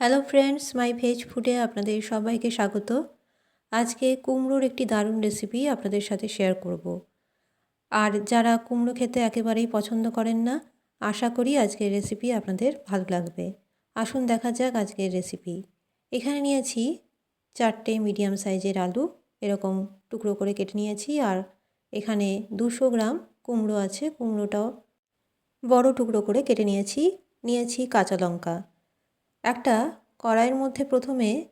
Hello friends, মাই veg ফুডে আপনাদের সবাইকে স্বাগত। আজকে কুমড়োর একটি দারুণ রেসিপি আপনাদের সাথে শেয়ার করব। আর যারা কুমড়ো খেতে একেবারেই পছন্দ করেন না, আশা করি আজকের রেসিপি আপনাদের ভালো লাগবে। আসুন দেখা যাক আজকের রেসিপি। এখানে নিয়েছি চারটে মিডিয়াম সাইজের আলু, এরকম টুকরো করে কেটে নিয়েছি। আর এখানে দুশো গ্রাম কুমড়ো আছে, কুমড়োটাও বড় টুকরো করে কেটে নিয়েছি। নিয়েছি কাঁচা লঙ্কা। একটা কড়াইয়ের মধ্যে প্রথমে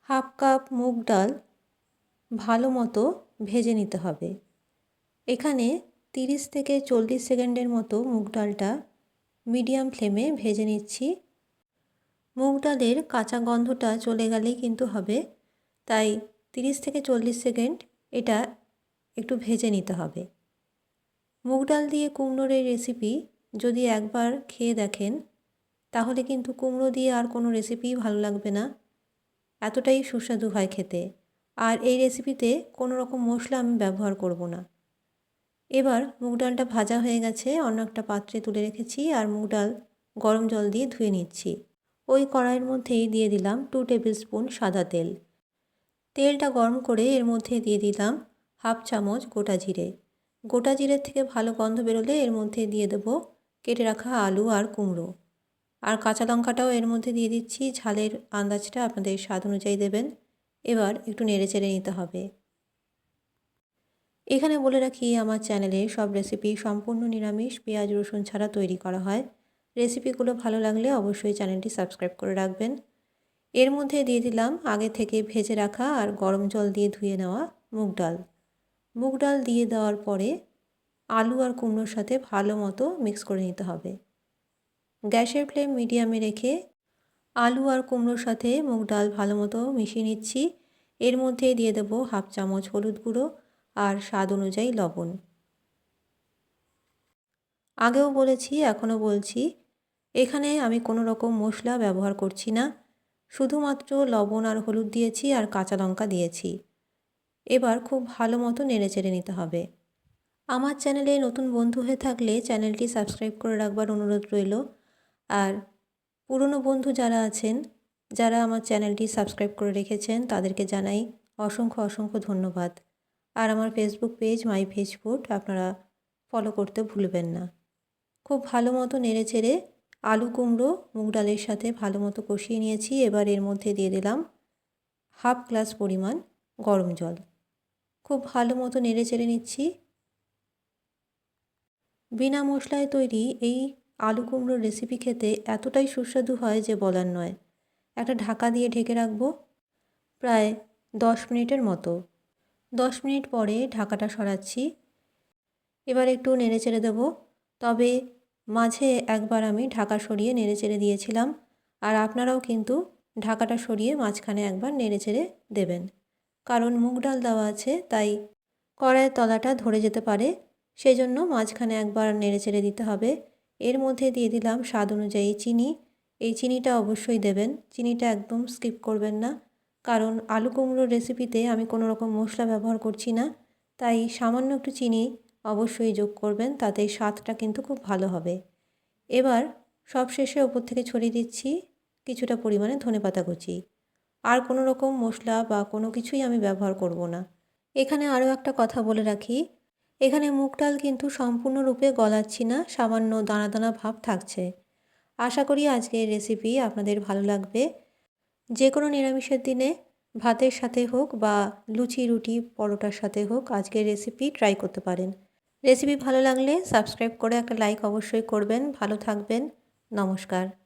হাফ কাপ মুগ ডাল ভালো মতো ভেজে নিতে হবে। এখানে তিরিশ থেকে চল্লিশ সেকেন্ডের মতো মুগ ডালটা মিডিয়াম ফ্লেমে ভেজে নিচ্ছি। মুগ ডালের কাঁচা গন্ধটা চলে গেলেই কিন্তু হবে, তাই তিরিশ থেকে চল্লিশ সেকেন্ড এটা একটু ভেজে নিতে হবে। মুগ ডাল দিয়ে কুমড়োর রেসিপি যদি একবার খেয়ে দেখেন তাহলে কিন্তু কুমড়ো দিয়ে আর কোনো রেসিপিই ভালো লাগবে না। এতটাই সুস্বাদু হয় খেতে। আর এই রেসিপিতে কোনো রকম মশলা আমি ব্যবহার করব না। এবার মুগ ডালটা ভাজা হয়ে গেছে, অন্য একটা পাত্রে তুলে রেখেছি আর মুগ ডাল গরম জল দিয়ে ধুয়ে নিচ্ছি। ওই কড়াইয়ের মধ্যেই দিয়ে দিলাম টু টেবিল স্পুন সাদা তেল। তেলটা গরম করে এর মধ্যে দিয়ে দিলাম হাফ চামচ গোটা জিরে। গোটা জিরের থেকে ভালো গন্ধ বেরোলে এর মধ্যে দিয়ে দেবো কেটে রাখা আলু আর কুমড়ো। আর কাঁচা লঙ্কাটাও এর মধ্যে দিয়ে দিচ্ছি। ঝালের আন্দাজটা আপনাদের স্বাদ অনুযায়ী দেবেন। এবার একটু নেড়ে চেড়ে নিতে হবে। এখানে বলে রাখি, আমার চ্যানেলে সব রেসিপি সম্পূর্ণ নিরামিষ, পেঁয়াজ, রসুন ছাড়া তৈরি করা হয়। রেসিপিগুলো ভালো লাগলে অবশ্যই চ্যানেলটি সাবস্ক্রাইব করে রাখবেন। এর মধ্যে দিয়ে দিলাম আগে থেকে ভেজে রাখা আর গরম জল দিয়ে ধুয়ে নেওয়া মুগ ডাল। মুগ ডাল দিয়ে দেওয়ার পরে আলু আর কুমড়োর সাথে ভালো মতো মিক্স করে নিতে হবে। গ্যাসের ফ্লেম মিডিয়ামে রেখে আলু আর কুমড়োর সাথে মুগ ডাল ভালো মতো মিশিয়ে নিচ্ছি। এর মধ্যে দিয়ে দেবো হাফ চামচ হলুদ গুঁড়ো আর স্বাদ অনুযায়ী লবণ। আগেও বলেছি, এখনও বলছি, এখানে আমি কোনো রকম মশলা ব্যবহার করছি না। শুধুমাত্র লবণ আর হলুদ দিয়েছি আর কাঁচা লঙ্কা দিয়েছি। এবার খুব ভালো মতো নেড়ে চেড়ে নিতে হবে। আমার চ্যানেলে নতুন বন্ধু হয়ে থাকলে চ্যানেলটি সাবস্ক্রাইব করে রাখবার অনুরোধ রইল। আর পুরনো বন্ধু যারা আছেন, যারা আমার চ্যানেলটি সাবস্ক্রাইব করে রেখেছেন, তাদেরকে জানাই অসংখ্য অসংখ্য ধন্যবাদ। আর আমার ফেসবুক পেজ মাই ফুড আপনারা ফলো করতে ভুলবেন না। খুব ভালো মতো নেড়ে চেড়ে আলু কুমড়ো, মুগ ডালের সাথে ভালো মতো কষিয়ে নিয়েছি। এবার এর মধ্যে দিয়ে দিলাম হাফ গ্লাস পরিমাণ গরম জল। খুব ভালো মতো নেড়ে চেড়ে নিচ্ছি। বিনা মশলায় তৈরি এই আলু কুমড়োর রেসিপি খেতে এতটাই সুস্বাদু হয় যে বলার নয়। একটা ঢাকা দিয়ে ঢেকে রাখব প্রায় দশ মিনিটের মতো। দশ মিনিট পরে ঢাকাটা সরাচ্ছি। এবার একটু নেড়ে চেড়ে দেবো। তবে মাঝে একবার আমি ঢাকা সরিয়ে নেড়ে চেড়ে দিয়েছিলাম। আর আপনারাও কিন্তু ঢাকাটা সরিয়ে মাঝখানে একবার নেড়ে চেড়ে দেবেন। কারণ মুগ ডাল দেওয়া আছে, তাই কড়াইয়ের তলাটা ধরে যেতে পারে। সেই জন্য মাঝখানে একবার নেড়ে চেড়ে দিতে হবে। এর মধ্যে দিয়ে দিলাম স্বাদ অনুযায়ী চিনি। এই চিনিটা অবশ্যই দেবেন। চিনিটা একদম স্কিপ করবেন না। কারণ আলু কুমড়োর রেসিপিতে আমি কোনো রকম মশলা ব্যবহার করছি না। তাই সামান্য একটু চিনি অবশ্যই যোগ করবেন, তাতে স্বাদটা কিন্তু খুব ভালো হবে। এবার সব শেষে ওপর থেকে ছড়িয়ে দিচ্ছি কিছুটা পরিমাণে ধনেপাতা কুচি। আর কোনো রকম মশলা বা কোনো কিছুই আমি ব্যবহার করব না। এখানে আরও একটা কথা বলে রাখি এখানে মুগ ডাল কিন্তু সম্পূর্ণরূপে গলাচ্ছি না, সামান্য দানা দানা ভাব থাকছে। আশা করি আজকের রেসিপি আপনাদের ভালো লাগবে। যে কোনো নিরামিষের দিনে, ভাতের সাথে হোক বা লুচি, রুটি, পরোটার সাথে হোক আজকের রেসিপি ট্রাই করতে পারেন। রেসিপি ভালো লাগলে সাবস্ক্রাইব করে একটা লাইক অবশ্যই করবেন। ভালো থাকবেন। নমস্কার।